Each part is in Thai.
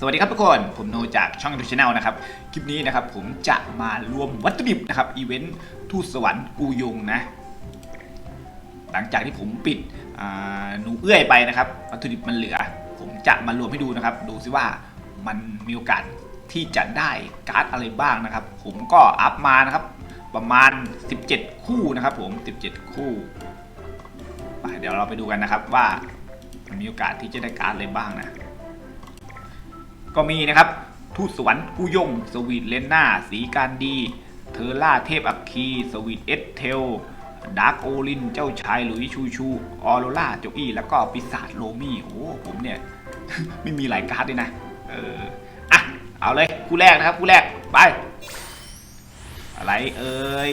สวัสดีครับทุกคน ผมโนจากช่องดูชแนลนะครับ คลิปนี้นะครับผมจะมารวมวัตถุดิบนะครับอีเวนต์ทูตสวรรค์กูยงนะ หลังจากที่ผมปิดหนูเอื้อยไปนะครับ วัตถุดิบมันเหลือ ผมจะมารวมให้ดูนะครับ ดูซิว่ามันมีโอกาสที่จะได้การ์ดอะไรบ้างนะครับ ผมก็อัพมานะครับ ประมาณ 17 คู่นะครับ ผม 17 คู่ไปเดี๋ยวเราไปดูกันนะครับว่ามันมีโอกาสที่จะได้การ์ดอะไรบ้างนะ ก็มีนะครับทูตสวรรค์กุยง สวีทเลนนาสีการดี เทอร่าเทพอัคคี สวีทเอสเทลดาร์กโอลิน เจ้าชายหลุยชูชู ออโรล่าโจอี้แล้วก็ปีศาจโลมี่โอ้โหผมเนี่ย ไม่มีหลายการ์ดเลยนะ เออ อะ เอาเลย คู่แรกนะครับ คู่แรก ไป อะไรเอ่ย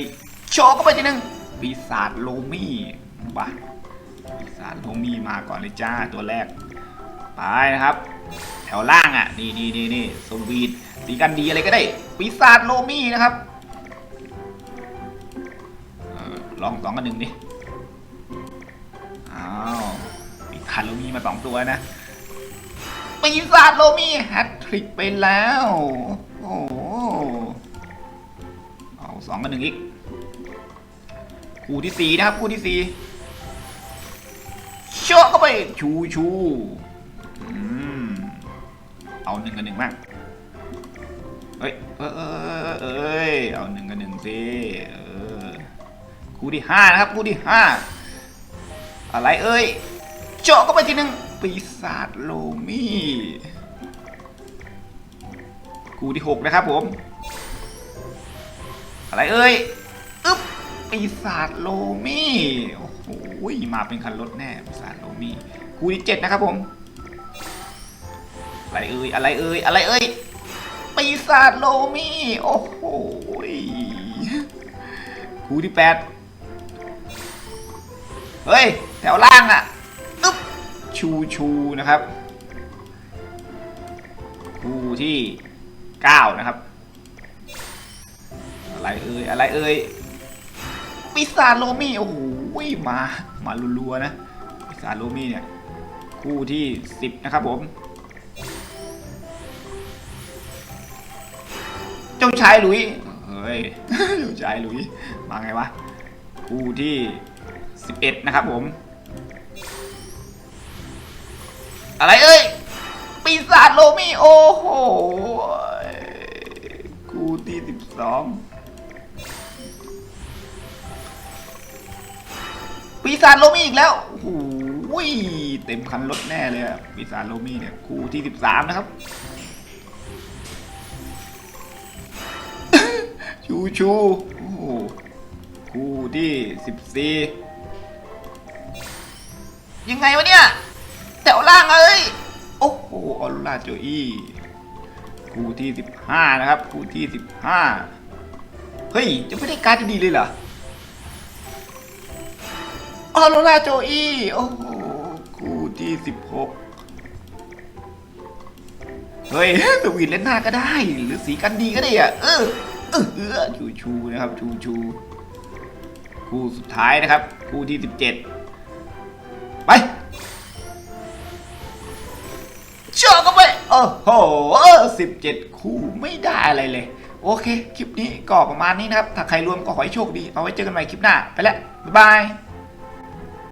โชว์ก็ไปทีหนึ่งปีศาจโลมี่บ้าปีศาจโลมี่มาก่อนเลยจ้าตัวแรก ไปนะครับ แถวล่างอะ นี่นี่นี่นี่สวีทสีกันดีอะไรก็ได้ ปีศาจโลมี่นะครับอลองสองกับหนึ่งดิ อ้าวปีศาจโลมี่มาสองตัวนะ ปีศาจโลมี่แฮตทริกไปแล้ว โอ้เอาสองกับหนึ่งอีก คู่ที่สี่นะครับ คู่ที่สี่โชกเข้าไป ชูชู อืมเอาหนึ่งกับหนึ่งบ้างเฮ้ยเออเออเออเอ้ยเอาหนึ่งกับหนึ่งสิเออคู่ที่ห้านะครับคู่ที่ห้าอะไรเอ้ยเจาะเข้าไปทีหนึ่งปีศาจโลมี่คู่ที่หกนะครับผม อะไรเอ้ยอึ๊บปีศาจโลมี่โอ้โหมาเป็นคันรถแน่ปีศาจโลมี่คู่ที่เจ็ดนะครับผม อะไรเอ่ยอะไรเอ่ยอะไรเอ่ยปีศาจโลมี่โอ้โหคู่ที่แปดเฮ้ย แถวล่างอะอึ๊บชูชูนะครับคู่ที่เก้านะครับ อะไรเอ่ยอะไรเอ่ยปีศาจโลมี่โอ้โหมามารัวๆนะปีศาจโลมี่เนี่ยคู่ที่สิบนะครับผม จ้าชายหลุย เฮ้ย เจ้าชายหลุย มาไงวะ คู่ที่สิบเอ็ดนะครับผม อะไรเอ้ย ปีศาจโลมี่โอ้โห คู่ที่สิบสองปีศาจโลมี่อีกแล้วโอ้โหเต็มคันรถแน่เลยอะปีศาจโลมี่เนี่ย คู่ที่สิบสามนะครับ ชูชูโอ้โหคู่ที่สิบสี่ยังไงวะเนี่ยแถวล่างเอ้ย โอ้โหออรูราโจอี้คู่ที่สิบห้านะครับ คู่ที่สิบห้าเฮ้ย จะไม่ได้การ์ดดีเลยเหรอออโรราโจอี้โอ้โหคู่ที่สิบหกเฮ้ยสวีทเล่นหน้าก็ได้ หรือสีกันดีก็ได้อะเออ เออชูชูนะครับชูชูคู่สุดท้ายนะครับ คู่ที่สิบเจ็ดไปเชื่อก็ไปโอ้โหสิบเจ็ดคู่ไม่ได้อะไรเลย โอเค คลิปนี้ก็ประมาณนี้นะครับ ถ้าใครรวมก็ขอให้โชคดี เอาไว้เจอกันใหม่คลิปหน้า ไปแล้ว บ๊ายบาย